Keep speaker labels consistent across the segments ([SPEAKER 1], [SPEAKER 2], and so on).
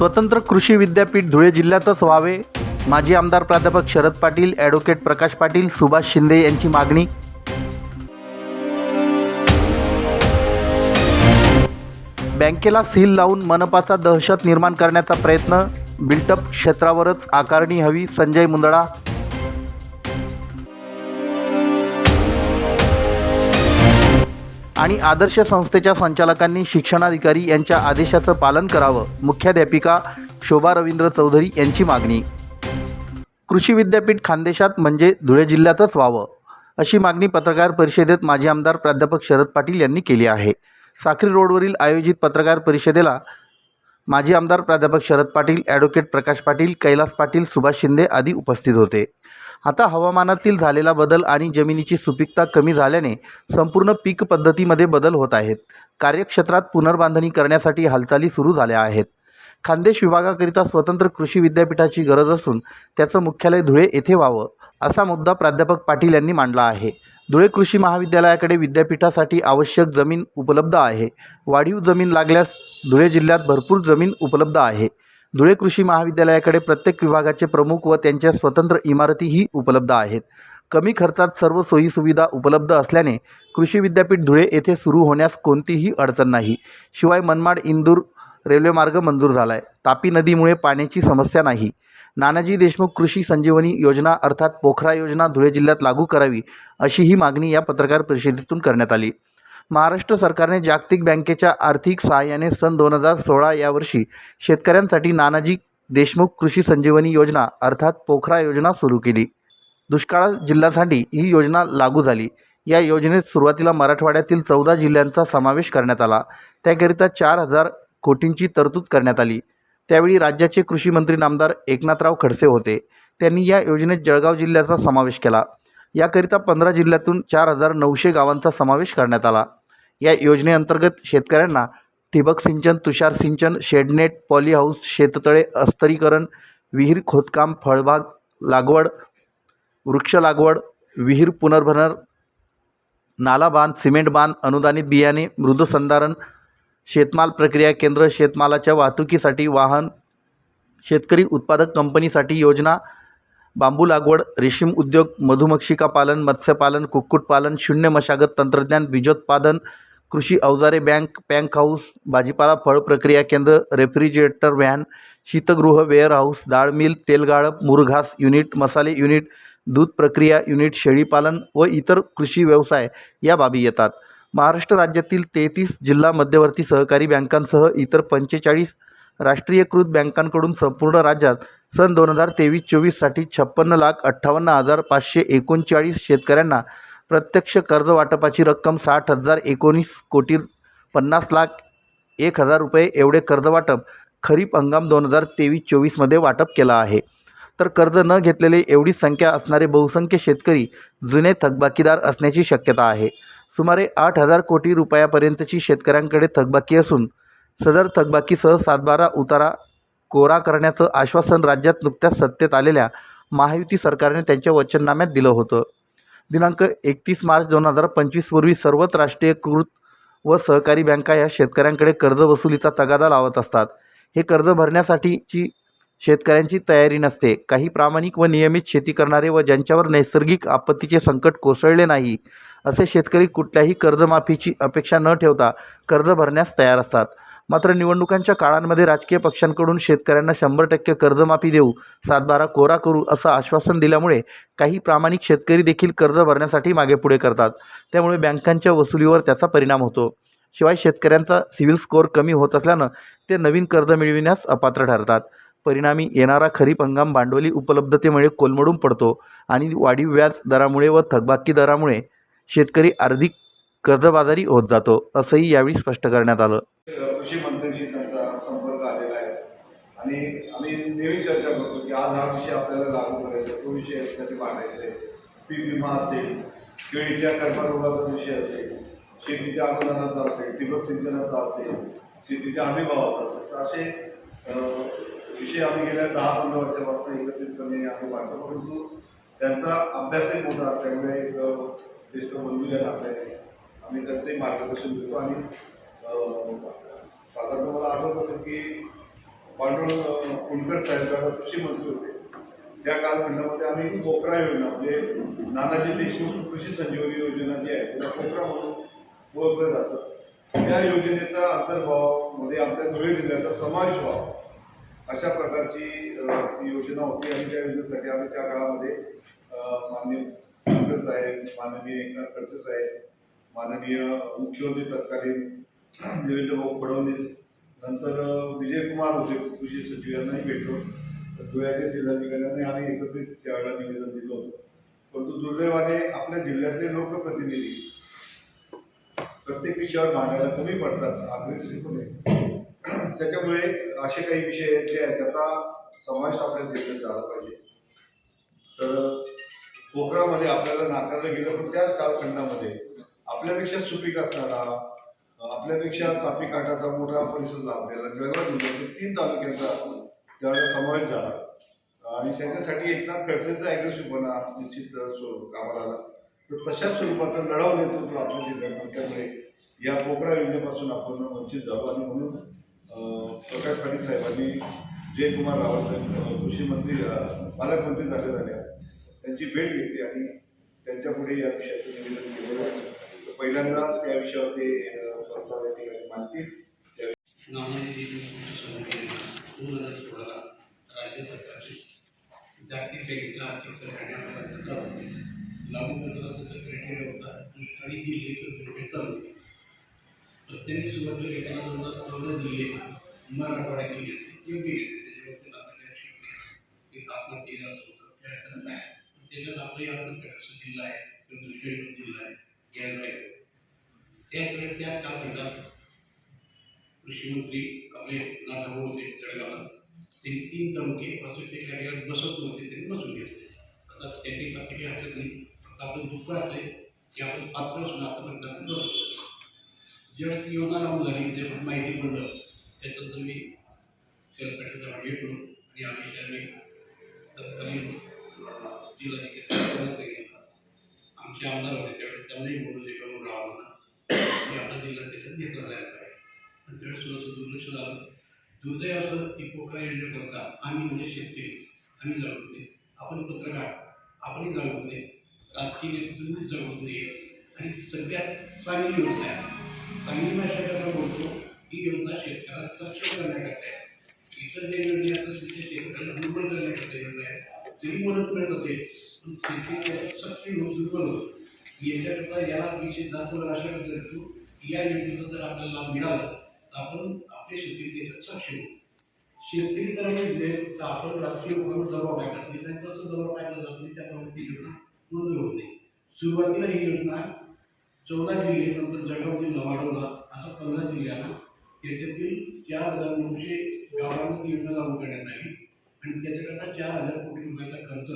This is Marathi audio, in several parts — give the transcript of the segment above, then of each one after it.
[SPEAKER 1] स्वतंत्र कृषी विद्यापीठ धुळे जिल्ह्यातच व्हावे. माजी आमदार प्राध्यापक शरद पाटील ॲडव्होकेट प्रकाश पाटील सुभाष शिंदे यांची मागणी. बँकेला सील लावून मनपाचा दहशत निर्माण करण्याचा प्रयत्न. बिल्टअप क्षेत्रावरच आकारणी हवी संजय मुंदडा आणि आदर्श संस्थेच्या संचालकांनी शिक्षणाधिकारी यांच्या आदेशाचं पालन करावं. मुख्याध्यापिका शोभा रवींद्र चौधरी यांची मागणी. कृषी विद्यापीठ खानदेशात म्हणजे धुळे जिल्ह्यातच व्हावं अशी मागणी पत्रकार परिषदेत माजी आमदार प्राध्यापक शरद पाटील यांनी केली आहे. साखरी रोडवरील आयोजित पत्रकार परिषदेला माजी आमदार प्राध्यापक शरद पाटील ॲडव्होकेट प्रकाश पाटील कैलास पाटील सुभाष शिंदे आदी उपस्थित होते. आता हवामानातील झालेला बदल आणि जमिनीची सुपीकता कमी झाल्याने संपूर्ण पीक पद्धतीमध्ये बदल होत आहेत. कार्यक्षेत्रात पुनर्बांधणी करण्यासाठी हालचाली सुरू झाल्या आहेत. खानदेश विभागाकरिता स्वतंत्र कृषी विद्यापीठाची गरज असून त्याचं मुख्यालय धुळे येथे व्हावं असा मुद्दा प्राध्यापक पाटील यांनी मांडला आहे. धुळे कृषी महाविद्यालयाकडे विद्यापीठासाठी आवश्यक जमीन उपलब्ध आहे. वाढीव जमीन लागल्यास धुळे जिल्ह्यात भरपूर जमीन उपलब्ध आहे. धुळे कृषी महाविद्यालयाकडे प्रत्येक विभागाचे प्रमुख व त्यांच्या स्वतंत्र इमारतीही उपलब्ध आहेत. कमी खर्चात सर्व सोयीसुविधा उपलब्ध असल्याने कृषी विद्यापीठ धुळे येथे सुरू होण्यास कोणतीही अडचण नाही. शिवाय मनमाड इंदूर रेल्वेमार्ग मंजूर झाला आहे तापी नदीमुळे पाण्याची समस्या नाही. नानाजी देशमुख कृषी संजीवनी योजना अर्थात पोखरा योजना धुळे जिल्ह्यात लागू करावी अशी ही मागणी या पत्रकार परिषदेतून करण्यात आली. महाराष्ट्र सरकारने जागतिक बँकेच्या आर्थिक सहाय्याने सन दोन हजार सोळा या वर्षी शेतकऱ्यांसाठी नानाजी देशमुख कृषी संजीवनी योजना अर्थात पोखरा योजना सुरू केली. दुष्काळ जिल्ह्यासाठी ही योजना लागू झाली. या योजनेत सुरुवातीला मराठवाड्यातील चौदा जिल्ह्यांचा समावेश करण्यात आला. त्याकरिता चार हजार कोटींची तरतूद करण्यात आली. त्यावेळी राज्याचे कृषी मंत्री नामदार एकनाथराव खडसे होते. त्यांनी या योजनेत जळगाव जिल्ह्याचा समावेश केला. याकरिता पंधरा जिल्ह्यातून चार हजार नऊशे गावांचा समावेश करण्यात आला. या योजनेअंतर्गत शेतकऱ्यांना ठिबक सिंचन तुषार सिंचन शेडनेट पॉली हाऊस शेततळे अस्तरीकरण विहीर खोदकाम फळबाग लागवड वृक्ष लागवड विहीर पुनर्भरण नाला बांध सिमेंट बांध अनुदानित बियाणे मृदसंधारण शेतमाल प्रक्रिया केंद्र शेतमालाच्या वाहतुकीसाठी वाहन शेतकरी उत्पादक कंपनीसाठी योजना बांबू लागवड रेशीम उद्योग मधुमक्षिका पालन मत्स्यपालन कुक्कुटपालन शून्य मशागत तंत्रज्ञान बीजोत्पादन कृषी अवजारे बँक पँक हाऊस भाजीपाला फळ प्रक्रिया केंद्र रेफ्रिजरेटर व्हॅन शीतगृह वेअर हाऊस डाळ मिल तेलगाळप मुरघास युनिट मसाले युनिट दूध प्रक्रिया युनिट शेळीपालन व इतर कृषी व्यवसाय या बाबी येतात. महाराष्ट्र राज्यातील तेहतीस जिल्हा मध्यवर्ती सहकारी बँकांसह इतर पंचेचाळीस राष्ट्रीयकृत बँकांकडून संपूर्ण राज्यात सन दोन हजार तेवीस चोवीससाठी छप्पन्न लाख अठ्ठावन्न हजार पाचशे एकोणचाळीस शेतकऱ्यांना प्रत्यक्ष कर्ज वाटपाची रक्कम साठ हजार एकोणीस कोटी पन्नास लाख एक हजार रुपये एवढे कर्जवाटप खरीप हंगाम दोन हजार तेवीस चोवीसमध्ये वाटप केला आहे. तर कर्ज न घेतलेले एवढी संख्या असणारे बहुसंख्य शेतकरी जुने थकबाकीदार असण्याची शक्यता आहे. सुमारे आठ हजार कोटी रुपयापर्यंतची शेतकऱ्यांकडे थकबाकी असून सदर थकबाकीसह सातबारा उतारा कोरा करण्याचं आश्वासन राज्यात नुकत्याच सत्तेत आलेल्या महायुती सरकारने त्यांच्या वचननाम्यात दिलं होतं. दिनांक एकतीस मार्च दोन हजार पंचवीसपूर्वी सर्वच राष्ट्रीयकृत व सहकारी बँका या शेतकऱ्यांकडे कर्ज वसुलीचा तगादा लावत असतात. हे कर्ज भरण्यासाठीची शेतकऱ्यांची तयारी नसते. काही प्रामाणिक व नियमित शेती करणारे व ज्यांच्यावर नैसर्गिक आपत्तीचे संकट कोसळले नाही असे शेतकरी कुठल्याही कर्जमाफीची अपेक्षा न ठेवता कर्ज भरण्यास तयार असतात. मात्र निवडणुकांच्या काळांमध्ये राजकीय पक्षांकडून शेतकऱ्यांना शंभर टक्के कर्जमाफी देऊ सातबारा कोरा करू असं आश्वासन दिल्यामुळे काही प्रामाणिक शेतकरी देखील कर्ज भरण्यासाठी मागे पुढे करतात. त्यामुळे बँकांच्या वसुलीवर त्याचा परिणाम होतो. शिवाय शेतकऱ्यांचा सिव्हिल स्कोअर कमी होत असल्यानं ते नवीन कर्ज मिळविण्यास अपात्र ठरतात. परिणामी येणारा खरीप हंगाम भांडवली उपलब्धतेमुळे कोलमडून पडतो आणि वाढीव व्याज दरामुळे व थकबाकी दरामुळे शेतकरी आर्थिक कर्जबाजारी होत जातो असंही यावेळी स्पष्ट करण्यात आलं.
[SPEAKER 2] कृषी मंत्र्यांशी त्यांचा संपर्क आलेला आहे. आणि आम्ही नेहमी चर्चा करतो की आज हा विषय आपल्याला लागू करायचा तो विषय यासाठी वाढायचा आहे. पीक विमा असेल केळीच्या कर्मरोगाचा विषय असेल शेतीच्या अनुदानाचा असेल ठिबक सिंचनाचा असेल शेतीच्या हमीभावाचा असेल. तर असे विषय आम्ही गेल्या दहा पंधरा वर्षापासून एकत्रितपणे आम्ही वाटतो परंतु त्यांचा अभ्यासही मोठा असल्यामुळे एक ज्येष्ठ बंधू या नात्याने आम्ही त्यांचंही मार्गदर्शन देतो आणि अं, साधारण मला आठवत असेल की पांडुरंग अं, फुंडकर साहेब कृषी मंत्री होते. त्या कालखंडामध्ये आम्ही पोखरा योजना म्हणजे नानाजी देशमुख कृषी संजीवनी योजना जी आहे त्याला पोखरा म्हणून ओळखलं जातं. त्या योजनेचा अंतर्भावामध्ये आपल्या धुळे जिल्ह्याचा समावेश व्हावा. अशा प्रकारची ती योजना होती आणि त्या योजनेसाठी आम्ही त्या काळामध्ये माननीय फुंडकर साहेब माननीय एकनाथ खडसे साहेब माननीय मुख्यमंत्री तत्कालीन देवेंद्र भाऊ फडणवीस नंतर विजय कुमार होते कृषी सचिव यांनाही भेटलो. तर धुळ्याच्या जिल्हाधिकाऱ्यांनी आम्ही एकत्रित त्यावेळेला निवेदन दिलं होतं. परंतु दुर्दैवाने आपल्या जिल्ह्यातले लोकप्रतिनिधी प्रत्येक विषयावर मांडायला कमी पडतात अग्रेसिव्हपणे त्याच्यामुळे असे काही विषय जे आहेत त्याचा समावेश आपल्या जिल्ह्यात झाला पाहिजे. तर पोखरामध्ये आपल्याला नाकारलं गेलं पण त्याच कालखंडामध्ये आपल्यापेक्षा सुपीक असणारा आपल्यापेक्षा तापी काठाचा मोठा परिसर लाभलेला जळगाव जिल्ह्यातील तीन तालुक्यांचा त्यावेळेला समावेश झाला. आणि त्याच्यासाठी एकनाथ खडसेंचा अग्रेसिव्हपणा निश्चित कामाला आला. तर तशाच स्वरूपाचा लढाव नेतृत्व आपल्या जिल्ह्यात त्यामुळे या पोखरा योजनेपासून आपण वंचित झालो आणि म्हणून प्रकाश पाटील साहेबांनी जयकुमार रावळ साहेब कृषी मंत्री पालकमंत्री झाले झाल्या त्यांची भेट घेतली आणि त्यांच्यापुढे या विषयाचं निवेदन केलं. पहिल्यांदा त्या विषयावर ते प्रस्ताव या ठिकाणी
[SPEAKER 3] मानतील राज्य सरकारची जागतिक बँकेला आर्थिक सहकार्याने आपल्या लागू केली. त्याचा क्रायटेरिया होता. दुष्काळी जिल्हे किंवा त्यांनी सुरुवातीला घेताना दोन हज़ार चौदा जिल्हे मराठवाड्यातील घेतले योग्य त्याच्यावरती आपल्याला शिकणे एक आत्महत्येला असं होतं त्याच्यात आपलंही आत्महत्या असं जिल्हा आहे किंवा दुष्काळी जिल्हा आहे यायला पाहिजे त्याच त्याच कालखंडात कृषी मंत्री आपले नाथभाऊ होते जळगावला त्यांनी तीन तालुके प्रत्येक त्या कॅटेगरीत बसत नव्हते त्यांनी बसून घेतले आता त्याची काही हरकत नाही आपलं दुःख असेल की आपण पात्र असून आपण बसतो ज्यावेळेस ही योजना लागू झाली जे माहिती पडलं त्याच्यानंतर मी शेतकऱ्यांचा भेटलो आणि या विषयाने तत्कालीन जिल्हाधिकारी सांगितलं आमचे आमदार होते त्यावेळेस त्यांनाही बोलवले करून राहा म्हणा की आपला जिल्हा त्याच्यात घेतला जायचा आहे. आणि त्यावेळेस थोडंसं दुर्लक्ष झालं. दुर्दैव असं की पोकळा योजना करता आम्ही म्हणजे शेतकरी आम्ही जागृत नाही. आपण पत्रकार आपणही जागृत नाही. राजकीय नेतृत्वही जागृत नाही. आणि सगळ्यात चांगली योजना आहे. चांगली भाषा करता बोलतो ही योजना शेतकऱ्याला सक्षम करण्याकरता आहे. इतर जे योजना आहेत तसे शेतकऱ्याला दुर्बल करण्याकरता योजना आहे जरी मदत मिळत असेल पण शेतकरी सक्षम होऊन दुर्बल होतो याच्याकरता याला विषय जास्त वेळ अशा करतो या योजनेचा जर आपल्याला लाभ मिळाला तर आपण आपले शेतकरी त्याच्यात सक्षम होऊ. शेतकरी जर आम्ही दिले तर आपण राष्ट्रीय उपक्रम दबाव टाकत नाही त्यांचा असं जबाब टाकला जात नाही त्याप्रमाणे ती योजना मंजूर होत नाही. सुरुवातीला ही योजना चौदा जिल्हे नंतर जळगाव जिल्हा वाढवला असं पंधरा जिल्ह्यांना त्याच्यातील चार हजार नऊशे गावांना ती योजना लागू करण्यात आली. आणि त्याच्याकरता चार हजार कोटी रुपयाचा खर्च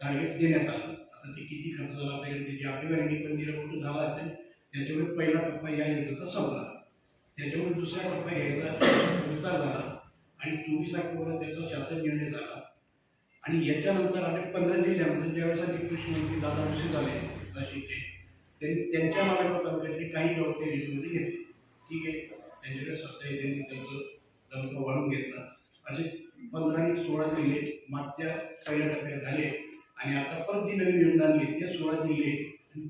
[SPEAKER 3] टार्गेट देण्यात आला. आता ते किती खर्च झाला आपल्याकडे त्याची आकडेवारी पण निरापत्ता झाला असेल. त्याच्यामुळे पहिला टप्पा या योजनेचा संपला. त्याच्यामुळे दुसरा टप्पा घ्यायचा विचार झाला. आणि चोवीस ऑक्टोबरला त्याचा शासन निर्णय झाला. आणि याच्यानंतर आम्ही पंधरा जिल्ह्यामध्ये ज्यावेळेस कृषी मंत्री दादा भुसे झाले नाशिकचे त्यांनी त्यांच्या मागे तालुक्यातले काही गाव त्या घेतले. ठीक आहे. त्यांच्याकडे सत्ता त्यांनी त्यांचं तालुका वाढून घेतला असे पंधरा आणि सोळा जिल्हे मागच्या पहिल्या टप्प्यात झाले. आणि आता परत जी नवीन योजना आणली ते सोळा जिल्हे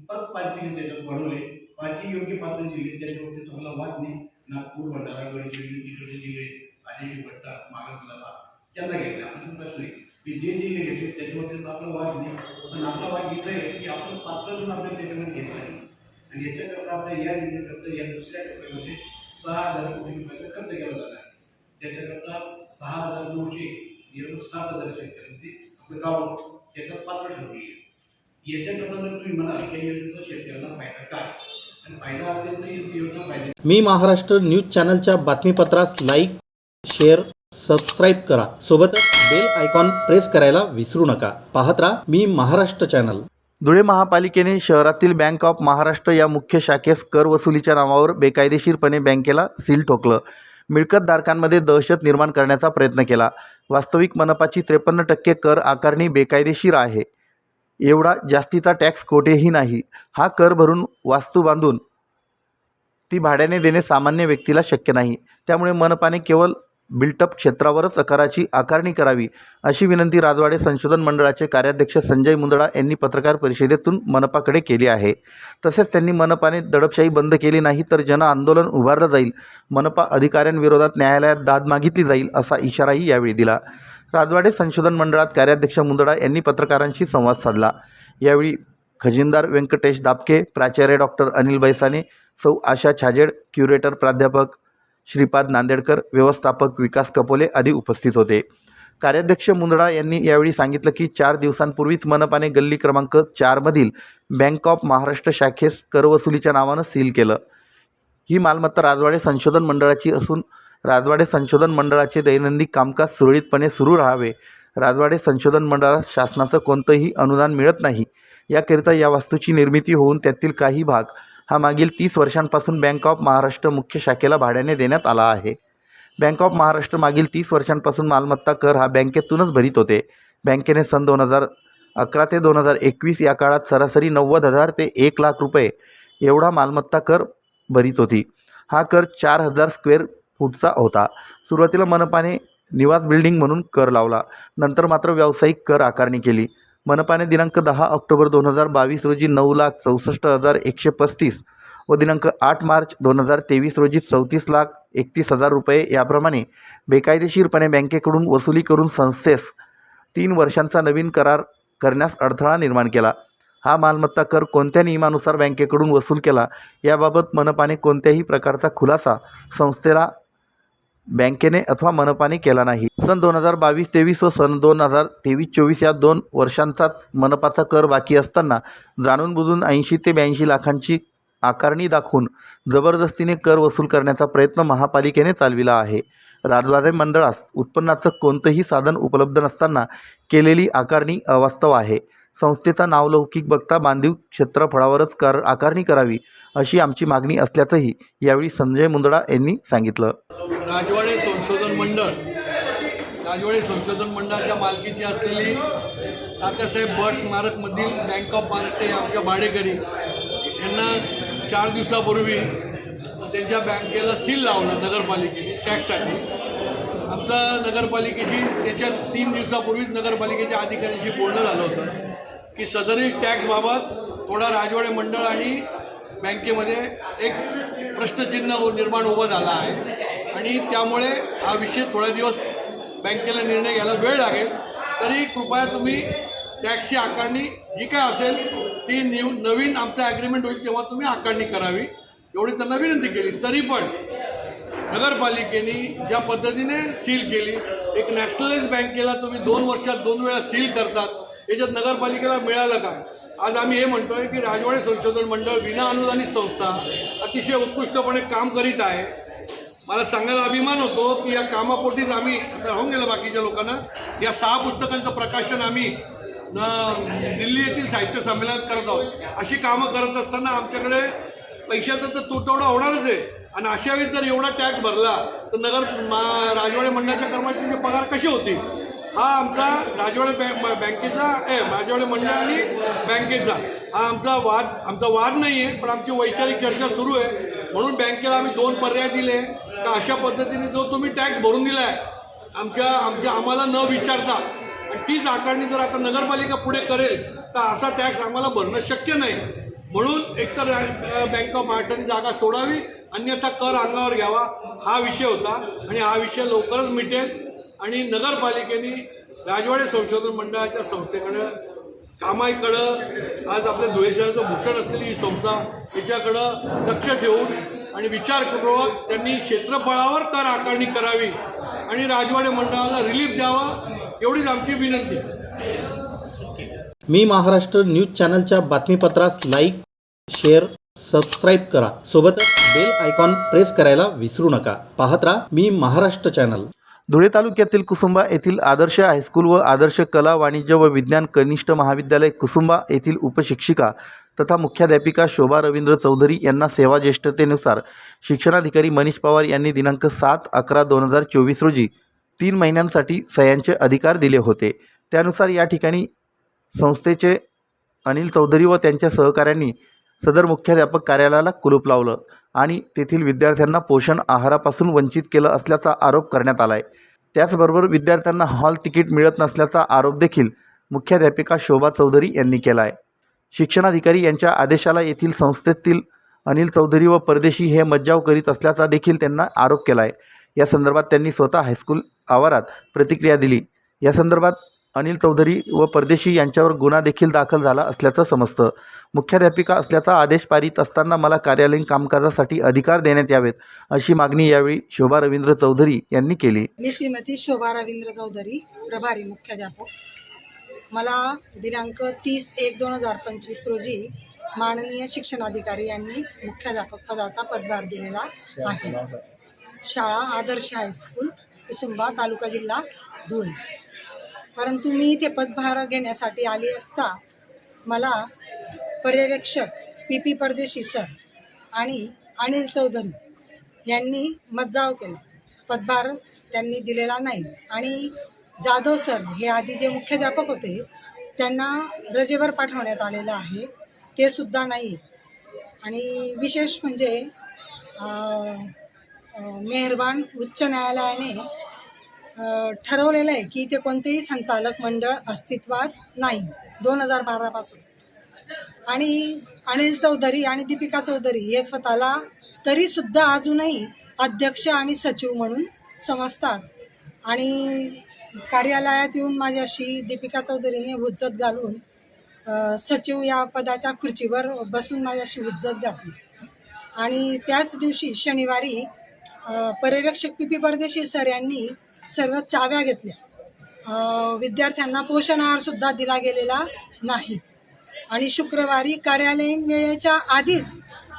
[SPEAKER 3] परत पाच जिल्हे त्याच्यात वाढवले पाचही योग्य पात्र जिल्हे त्याच्यावरती चांगला वाद नाही. नागपूर भंडारा गडचिरोली तिकडचे जिल्हे आदिवासी भट्टा मागासला त्यांना घेतले. आपण प्रश्न आहे की जे जिल्हे घेतले त्याच्यावरती तर आपला वाद नाही. पण आपला भाग इथं आहे की आपण पात्र अजून आपल्या त्याच्यामध्ये घेतला नाही. आणि याच्याकरता आपल्या या निर्णयाकरता या दुसऱ्या टप्प्यामध्ये सहा हजार कोटी रुपयाचा खर्च केला जाणार आहे. त्याच्याकरता सहा हजार नऊशे निवडणूक सात हजार शेतकऱ्यांचे आपलं गाव त्याच्यात पात्र ठरवली आहे. याच्याकरता जर तुम्ही म्हणाल की या योजनेचा शेतकऱ्यांना फायदा काय? आणि फायदा असेल तर योजना फायदा
[SPEAKER 1] मी महाराष्ट्र न्यूज चॅनलच्या बातमीपत्रास लाईक शेअर सबस्क्राईब करा. सोबतच बेल आयकॉन प्रेस करायला विसरू नका. पाहत राहा मी महाराष्ट्र चॅनल. धुळे महापालिकेने शहरातील बँक ऑफ महाराष्ट्र या मुख्य शाखेस कर वसुलीच्या नावावर बेकायदेशीरपणे बँकेला सील ठोकलं. मिळकतधारकांमध्ये दहशत निर्माण करण्याचा प्रयत्न केला. वास्तविक मनपाची त्रेपन्न टक्के कर आकारणी बेकायदेशीर आहे. एवढा जास्तीचा टॅक्स कोठेही नाही. हा कर भरून वास्तू बांधून ती भाड्याने देणे सामान्य व्यक्तीला शक्य नाही. त्यामुळे मनपाने केवळ बिल्टअप क्षेत्रावरच आकाराची आकारणी करावी अशी विनंती राजवाडे संशोधन मंडळाचे कार्याध्यक्ष संजय मुंदडा यांनी पत्रकार परिषदेतून मनपाकडे केली आहे. तसेच त्यांनी मनपाने दडपशाही बंद केली नाही तर जन आंदोलन उभारलं जाईल मनपा अधिकाऱ्यांविरोधात न्यायालयात दाद मागितली जाईल असा इशाराही यावेळी दिला. राजवाडे संशोधन मंडळात कार्याध्यक्ष मुंदडा यांनी पत्रकारांशी संवाद साधला. यावेळी खजिनदार व्यंकटेश दापके प्राचार्य डॉक्टर अनिल बैसाने सौ आशा छाजेड क्युरेटर प्राध्यापक श्रीपाद नांदेडकर व्यवस्थापक विकास कपोले आदी उपस्थित होते. कार्याध्यक्ष मुंदडा यांनी यावेळी सांगितलं की चार दिवसांपूर्वीच मनपाने गल्ली क्रमांक चारमधील बँक ऑफ महाराष्ट्र शाखेस करवसुलीच्या नावानं सील केलं. ही मालमत्ता राजवाडे संशोधन मंडळाची असून राजवाडे संशोधन मंडळाचे दैनंदिन कामकाज सुरळीतपणे सुरू राहावे. राजवाडे संशोधन मंडळास शासनाचं कोणतंही अनुदान मिळत नाही. याकरिता या वास्तूची निर्मिती होऊन त्यातील काही भाग हा मागील तीस वर्षांपासून बँक ऑफ महाराष्ट्र मुख्य शाखेला भाड्याने देण्यात आला आहे. बँक ऑफ महाराष्ट्र मागील तीस वर्षांपासून मालमत्ता कर हा बँकेतूनच भरीत होते. बँकेने सन दोन हजार अकरा ते दोन हजार एकवीस या काळात सरासरी नव्वद हजार ते एक लाख रुपये एवढा मालमत्ता कर भरीत होती. हा कर चार हजार स्क्वेअर फूटचा होता. सुरुवातीला मनपाने निवास बिल्डिंग म्हणून कर लावला. नंतर मात्र व्यावसायिक कर आकारणी केली. मनपाने दिनांक दहा ऑक्टोबर दोन हजार बावीस रोजी नऊ लाख चौसष्ट हजार एकशे पस्तीस व दिनांक आठ मार्च दोन हजार तेवीस रोजी चौतीस लाख एकतीस हजार रुपये याप्रमाणे बेकायदेशीरपणे बँकेकडून वसुली करून संस्थेस तीन वर्षांचा नवीन करार करण्यास अडथळा निर्माण केला. हा मालमत्ता कर कोणत्या नियमानुसार बँकेकडून वसूल केला? याबाबत मनपाने कोणत्याही प्रकारचा खुलासा संस्थेला बँकेने अथवा मनपाने केला नाही. सन दोन हजार बावीस तेवीस व सन दोन हजार तेवीस चोवीस या दोन वर्षांचाच मनपाचा कर बाकी असताना जाणून बुजून ऐंशी ते ब्याऐंशी लाखांची आकारणी दाखवून जबरदस्तीने कर वसूल करण्याचा प्रयत्न महापालिकेने चालविला आहे. राजवाजे मंडळास उत्पन्नाचं कोणतंही साधन उपलब्ध नसताना केलेली आकारणी अवास्तव आहे. संस्थेचा नावलौकिक बघता बांधीव क्षेत्रफळावरच कर आकारणी करावी अशी आमची मागणी असल्याचंही यावेळी संजय मुंदडा यांनी सांगितलं.
[SPEAKER 4] राजवाडे संशोधन मंडळ राजवाडे संशोधन मंडळाच्या मालकीची असलेली तात्यासाहेब बट स्मारकमधील बँक ऑफ महाराष्ट्र हे आमच्या भाडेकरी. यांना चार दिवसापूर्वी त्यांच्या बँकेला सील लावलं नगरपालिकेने टॅक्ससाठी. आमचा नगरपालिकेशी त्याच्या तीन दिवसापूर्वीच नगरपालिकेच्या अधिकाऱ्यांशी बोलणं झालं होतं. की सदरील टॅक्सबाबत थोडा राजवाडे मंडळ आणि बँकेमध्ये एक प्रश्नचिन्ह निर्माण उभं झालं आहे. आणि त्यामुळे हा विषय थोड्या दिवस बँकेला निर्णय घ्यायला वेळ लागेल. तरी कृपया तुम्ही टॅक्सची आकारणी जी काय असेल ती न्यू नवीन आमचा ॲग्रीमेंट होईल तेव्हा तुम्ही आकारणी करावी. एवढी त्यांना विनंती केली. तरी पण नगरपालिकेने ज्या पद्धतीने सील केली एक नॅशनलाइज बँकेला तुम्ही दोन वर्षात दोन वेळा सील करतात याच्यात नगरपालिकेला मिळालं काय आज आम्ही हे म्हणतोय की राजवाडे संशोधन मंडळ विना अनुदानित संस्था अतिशय उत्कृष्टपणे काम करीत आहे. मला सांगायला अभिमान होतो की या कामापोटीच आम्ही आता राहून गेलं बाकीच्या लोकांना या सहा पुस्तकांचं प्रकाशन आम्ही न दिल्ली येथील साहित्य संमेलनात करत आहोत. अशी कामं करत असताना आमच्याकडे पैशाचा तर तुटवडा होणारच आहे. आणि अशा वेळी जर एवढा टॅक्स भरला तर नगर मा राजवाडे मंडळाच्या कर्मचाऱ्यांचे पगार कसे होतील? हा आमचा राजवाडे बँक बँकेचा ए राजवाडे मंडळ आणि बँकेचा. हा आमचा वाद आमचा वाद नाही आहे पण आमची वैचारिक चर्चा सुरू आहे. म्हणून बँकेला आम्ही दोन पर्याय दिले का अशा पद्धतीने जो तुम्ही टॅक्स भरून दिला आहे आमच्या आमच्या आम्हाला न विचारता आणि तीच आकारणी जर आता नगरपालिका पुढे करेल तर असा टॅक्स आम्हाला भरणं शक्य नाही. म्हणून एकतर बँक ऑफ महाराष्ट्राने जागा सोडावी अन्यथा कर अंगावर घ्यावा. हा विषय होता. आणि हा विषय लवकरच मिटेल. आणि नगरपालिकेने राजवाडे संशोधन मंडळाच्या संस्थेकडं कामाईकडं आज आपल्या धुळे शहराचं भूषण असलेली ही संस्था याच्याकडं लक्ष ठेवून आणि विचारपूर्वक त्यांनी क्षेत्रफळावर कर आकारणी करावी आणि राजवाडे मंडळाला रिलीफ द्यावा एवढीच आमची विनंती.
[SPEAKER 1] मी महाराष्ट्र न्यूज चॅनलच्या बातमीपत्रास लाईक शेअर सबस्क्राईब करा. सोबतच बेल आयकॉन प्रेस करायला विसरू नका. पाहत राहा मी महाराष्ट्र चॅनल धुळे तालुक्यातील कुसुंबा येथील आदर्श हायस्कूल व आदर्श कला वाणिज्य व विज्ञान कनिष्ठ महाविद्यालय कुसुंबा येथील उपशिक्षिका तथा मुख्याध्यापिका शोभा रवींद्र चौधरी यांना सेवा ज्येष्ठतेनुसार शिक्षणाधिकारी मनीष पवार यांनी दिनांक सात अकरा दोन हजार चोवीस रोजी तीन महिन्यांसाठी सह्यांचे अधिकार दिले होते. त्यानुसार या ठिकाणी संस्थेचे अनिल चौधरी व त्यांच्या सहकाऱ्यांनी सदर मुख्याध्यापक कार्यालयाला कुलूप लावलं आणि तेथील विद्यार्थ्यांना पोषण आहारापासून वंचित केलं असल्याचा आरोप करण्यात आला आहे त्याचबरोबर विद्यार्थ्यांना हॉल तिकीट मिळत नसल्याचा आरोप देखील मुख्याध्यापिका शोभा चौधरी यांनी केला आहे शिक्षणाधिकारी यांच्या आदेशाला येथील संस्थेतील अनिल चौधरी व परदेशी हे मज्जाव करीत असल्याचा देखील त्यांना आरोप केला आहे या संदर्भात त्यांनी स्वतः हायस्कूल आवारात प्रतिक्रिया दिली. या संदर्भात अनिल चौधरी व परदेशी यांच्यावर गुन्हा देखील दाखल झाला असल्याचं समजतं. मुख्याध्यापिका असल्याचा आदेश पारित असताना मला कार्यालयीन कामकाजासाठी अधिकार देण्यात यावेत अशी मागणी यावेळी शोभा रवींद्र चौधरी यांनी केली.
[SPEAKER 5] मी श्रीमती शोभा रवींद्र चौधरी प्रभारी मुख्याध्यापक. मला दिनांक तीस एक दोन हजार पंचवीस रोजी माननीय शिक्षणाधिकारी यांनी मुख्याध्यापक पदाचा पदभार दिलेला आहे. शाळा आदर्श हायस्कूल कुसुंबा तालुका जिल्हा धुळे. परंतु मी ते पदभार घेण्यासाठी आली असता मला पर्यवेक्षक पी पी परदेशी सर आणि अनिल चौधरी यांनी मज्जाव केला. पदभार त्यांनी दिलेला नाही. आणि जाधव सर हे आधी जे मुख्याध्यापक होते त्यांना रजेवर पाठवण्यात आलेलं आहे. ते सुद्धा नाही आणि विशेष म्हणजे मेहरबान उच्च न्यायालयाने ठरवलेलं आहे की ते कोणतेही संचालक मंडळ अस्तित्वात नाही दोन हजार बारापासून आणि अनिल चौधरी आणि दीपिका चौधरी हे स्वतःला तरीसुद्धा अजूनही अध्यक्ष आणि सचिव म्हणून समजतात. आणि कार्यालयात येऊन माझ्याशी दीपिका चौधरीने हुज्जत घालून सचिव या पदाच्या खुर्चीवर बसून माझ्याशी हुज्जत घातली. आणि त्याच दिवशी शनिवारी पर्यवेक्षक पी पी परदेशी सर यांनी सर्व चाव्या घेतल्या. विद्यार्थ्यांना पोषण आहारसुद्धा दिला गेलेला नाही. आणि शुक्रवारी कार्यालयीन वेळेच्या आधीच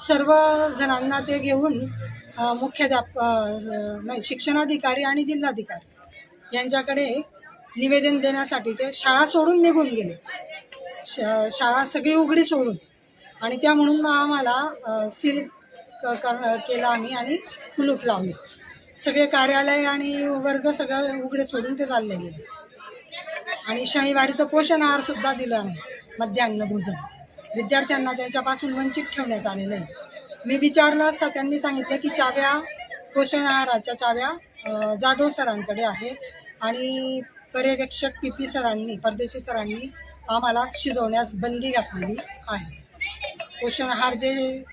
[SPEAKER 5] सर्व जणांना ते घेऊन मुख्याध्याप नाही शिक्षणाधिकारी आणि जिल्हाधिकारी यांच्याकडे निवेदन देण्यासाठी ते शाळा सोडून निघून गेले. श शाळा सगळी उघडी सोडून. आणि त्या म्हणून मग आम्हाला सील क- कर केला आम्ही आणि कुलूप लावले. सगळे कार्यालय आणि वर्ग सगळं उघडे सोडून ते चालले गेले. आणि शनिवारी तर पोषण आहारसुद्धा दिला नाही मध्यान्न भोजन. विद्यार्थ्यांना त्यांच्यापासून वंचित ठेवण्यात आलेलं आहे. मी विचारलं असता त्यांनी सांगितलं की चाव्या पोषण आहाराच्या चाव्या जाधव सरांकडे आहेत. आणि पर्यवेक्षक पी पी सरांनी परदेशी सरांनी आम्हाला शिजवण्यास बंदी घातलेली आहे. पोषण आहार जे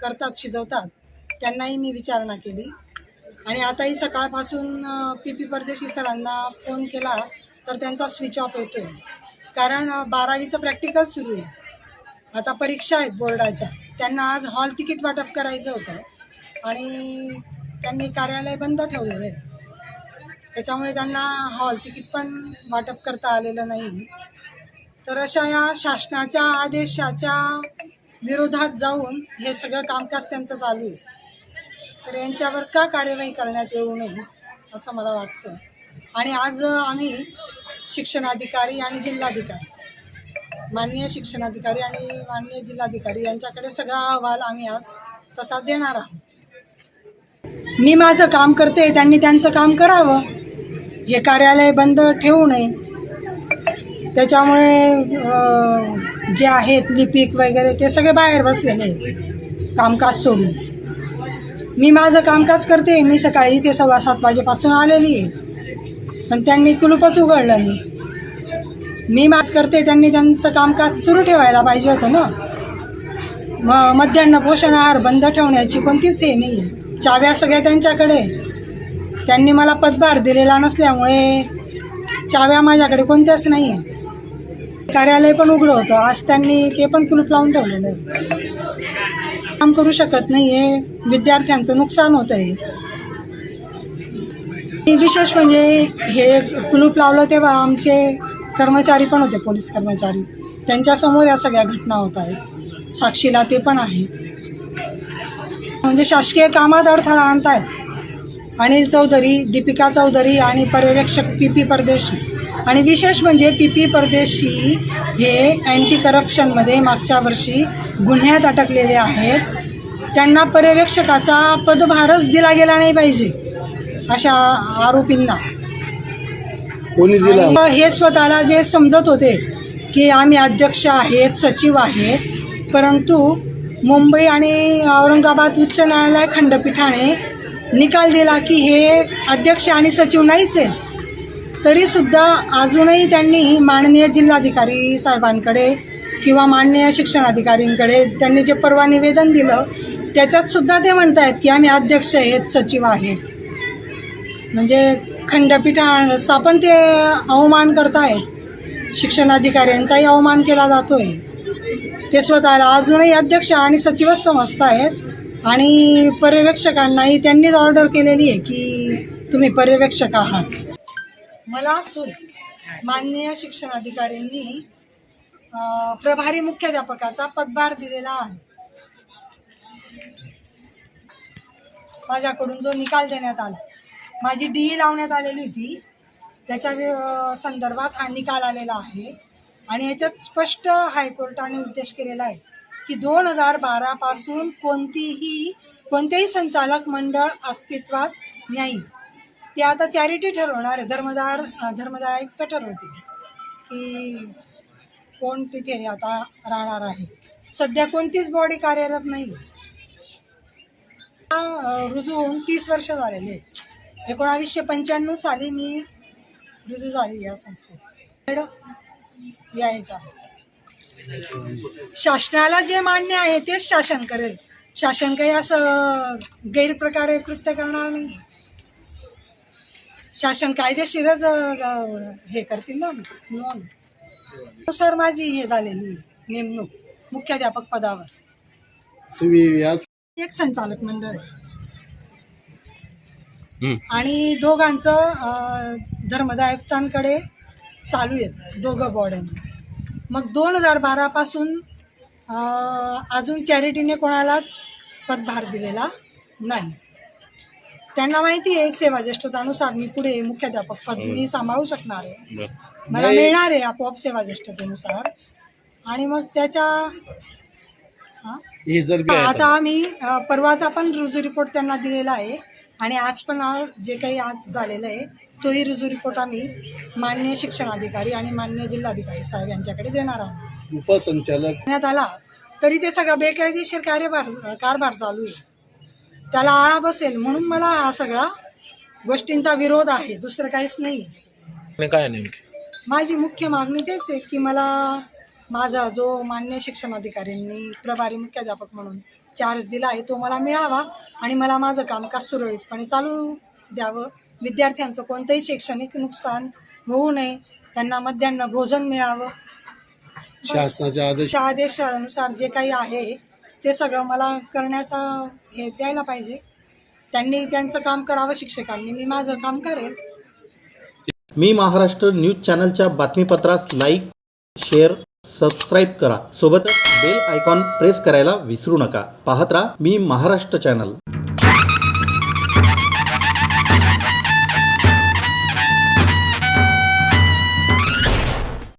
[SPEAKER 5] करतात शिजवतात त्यांनाही मी विचारणा केली. आणि आताही सकाळपासून पी पी परदेशी सरांना फोन केला तर त्यांचा स्विच ऑफ येतो आहे कारण बारावीचं प्रॅक्टिकल सुरू आहे. आता परीक्षा आहेत बोर्डाच्या. त्यांना आज हॉल तिकीट वाटप करायचं होतं. आणि त्यांनी कार्यालय बंद ठेवलेलं आहे. त्याच्यामुळे त्यांना हॉल तिकीट पण वाटप करता आलेलं नाही. तर अशा या शासनाच्या आदेशाच्या विरोधात जाऊन हे सगळं कामकाज त्यांचं चालू आहे. तर यांच्यावर का कार्यवाही करण्यात येऊ नये असं मला वाटतं. आणि आज आम्ही शिक्षणाधिकारी आणि जिल्हाधिकारी माननीय शिक्षणाधिकारी आणि माननीय जिल्हाधिकारी यांच्याकडे सगळा अहवाल आम्ही आज तसा देणार आहोत. मी माझं काम करते त्यांनी त्यांचं काम करावं. हे कार्यालय बंद ठेवू नये. त्याच्यामुळे जे आहेत लिपिक वगैरे ते सगळे बाहेर बसलेले आहेत. कामकाज सोडून. मी माझं कामकाज करते. मी सकाळी ते सव्वा सात वाजेपासून आलेली आहे. पण त्यांनी कुलूपच उघडलं नाही. मी माझ करते त्यांनी त्यांचं कामकाज सुरू ठेवायला पाहिजे होतं ना. म मध्यान्न पोषण आहार बंद ठेवण्याची कोणतीच हे नाही आहे चाव्या सगळ्या त्यांच्याकडे त्यांनी मला पदभार दिलेला नसल्यामुळे चाव्या माझ्याकडे कोणत्याच नाही आहे कार्यालय पण उघडं होतं. आज त्यांनी ते पण कुलूप लावून ठेवलेलं आहे. काम करू शकत नाही आहे विद्यार्थ्यांचं नुकसान होत आहे विशेष म्हणजे हे कुलूप लावलं तेव्हा आमचे कर्मचारी पण होते पोलीस कर्मचारी. त्यांच्यासमोर या सगळ्या घटना होत आहेत. साक्षीला ते पण आहे. म्हणजे शासकीय कामात अडथळा आणतायत. अनिल चौधरी दीपिका चौधरी आणि पर्यवेक्षक पी पी परदेशी. आणि विशेष म्हणजे पी पी परदेशी हे अँटी करप्शनमध्ये मागच्या वर्षी गुन्ह्यात अटकलेले आहेत. त्यांना पर्यवेक्षकाचा पदभारच दिला गेला नाही पाहिजे अशा आरोपींना.
[SPEAKER 6] कोणी दिला?
[SPEAKER 5] आणि हे स्वतःला जे समजत होते की आम्ही अध्यक्ष आहेत सचिव आहेत परंतु मुंबई आणि औरंगाबाद उच्च न्यायालय खंडपीठाने निकाल दिला की हे अध्यक्ष आणि सचिव नाहीच आहेत. तरीसुद्धा अजूनही त्यांनी माननीय जिल्हाधिकारी साहेबांकडे किंवा माननीय शिक्षणाधिकारींकडे त्यांनी जे परवा निवेदन दिलं त्याच्यात सुद्धा ते म्हणत आहेत की आम्ही अध्यक्ष आहेत सचिव आहेत. म्हणजे खंडपीठाचा पण ते अवमान करत आहेत शिक्षणाधिकाऱ्यांचाही अवमान केला जातो आहे ते स्वतःला अजूनही अध्यक्ष आणि सचिवच समजत आहेत आणि पर्यवेक्षकांनाही त्यांनीच ऑर्डर केलेली आहे की तुम्ही पर्यवेक्षक आहात. मला सून माननीय शिक्षणाधिकाऱ्यांनी प्रभारी मुख्याध्यापकाचा पदभार दिलेला आहे. माझ्याकडून जो निकाल देण्यात आला माझी डी लावण्यात आलेली होती त्याच्या संदर्भात हा निकाल आलेला आहे. आणि याच्यात स्पष्ट हायकोर्टाने उद्देश केलेला आहे की दोन हजार बारापासून कोणतीही कोणतेही संचालक मंडळ अस्तित्वात नाही. ते आता चॅरिटी ठरवणार धर्मदार धर्मदायुक्त ठरवतील की कोण तिथे आता राहणार आहे. सध्या कोणतीच बॉडी कार्यरत नाही रुजू होऊन तीस वर्ष झालेले आहेत. एकोणावीसशे पंच्याण्णव साली मी रुजू झाली या संस्थेत. हेड या शासनाला जे मान्य आहे तेच शासन करेल. शासन काही असं गैरप्रकारे कृत्य करणार नाही शासन कायदेशीरच हे करतील ना नोंद सर माझी हे झालेली आहे, नेमणूक मुख्याध्यापक पदावर.
[SPEAKER 6] तुम्ही याच
[SPEAKER 5] एक संचालक मंडळ आहे. आणि दोघांचं अं, धर्मदाय आयुक्तांकडे चालू आहेत दोघं बॉड्यांचं मग दोन हजार बारापासून अजून चॅरिटीने कोणालाच पदभार दिलेला नाही. त्यांना माहिती आहे सेवा ज्येष्ठतानुसार मी पुढे मुख्याध्यापक पद मी सांभाळू शकणार आहे. मला मिळणार आहे आपोआप सेवा ज्येष्ठतेनुसार. आणि मग त्याच्या हां?
[SPEAKER 6] हे जर बी
[SPEAKER 5] आता आम्ही अ, परवाचा पण रुजू रिपोर्ट त्यांना दिलेला आहे. आणि आज पण आ- जे काही आज झालेलं आहे तोही रुजू रिपोर्ट आम्ही माननीय शिक्षणाधिकारी आणि माननीय जिल्हाधिकारी साहेब यांच्याकडे देणार आहोत.
[SPEAKER 6] उपसंचालक.
[SPEAKER 5] करण्यात आला. तरी ते सगळा बेकायदेशीर कार्यभार कारभार चालू आहे. त्याला आळा बसेल म्हणून मला हा सगळा गोष्टींचा विरोध आहे दुसरं काहीच नाही
[SPEAKER 7] काय नेमकी?
[SPEAKER 5] माझी मुख्य मागणी तेच आहे की मला माझा जो मान्य शिक्षणाधिकाऱ्यांनी प्रभारी मुख्याध्यापक म्हणून चार्ज दिला आहे तो मला मिळावा आणि मला माझं कामकाज सुरळीतपणे चालू द्यावं. विद्यार्थ्यांचं कोणतंही शैक्षणिक नुकसान होऊ नये त्यांना मध्यान्ह भोजन मिळावं.
[SPEAKER 6] शासनाच्या आदेश
[SPEAKER 5] आदेशानुसार जे काही आहे ते सगळं मला करण्याचा हे द्यायला पाहिजे. त्यांनी त्यांचं काम करावं शिक्षकांनी. मी माझं काम करेल
[SPEAKER 1] मी महाराष्ट्र न्यूज चॅनलच्या बातमीपत्रास लाईक शेअर सबस्क्राईब करा. सोबतच बेल आयकॉन प्रेस करायला विसरू नका. पाहत राहा मी महाराष्ट्र चॅनल.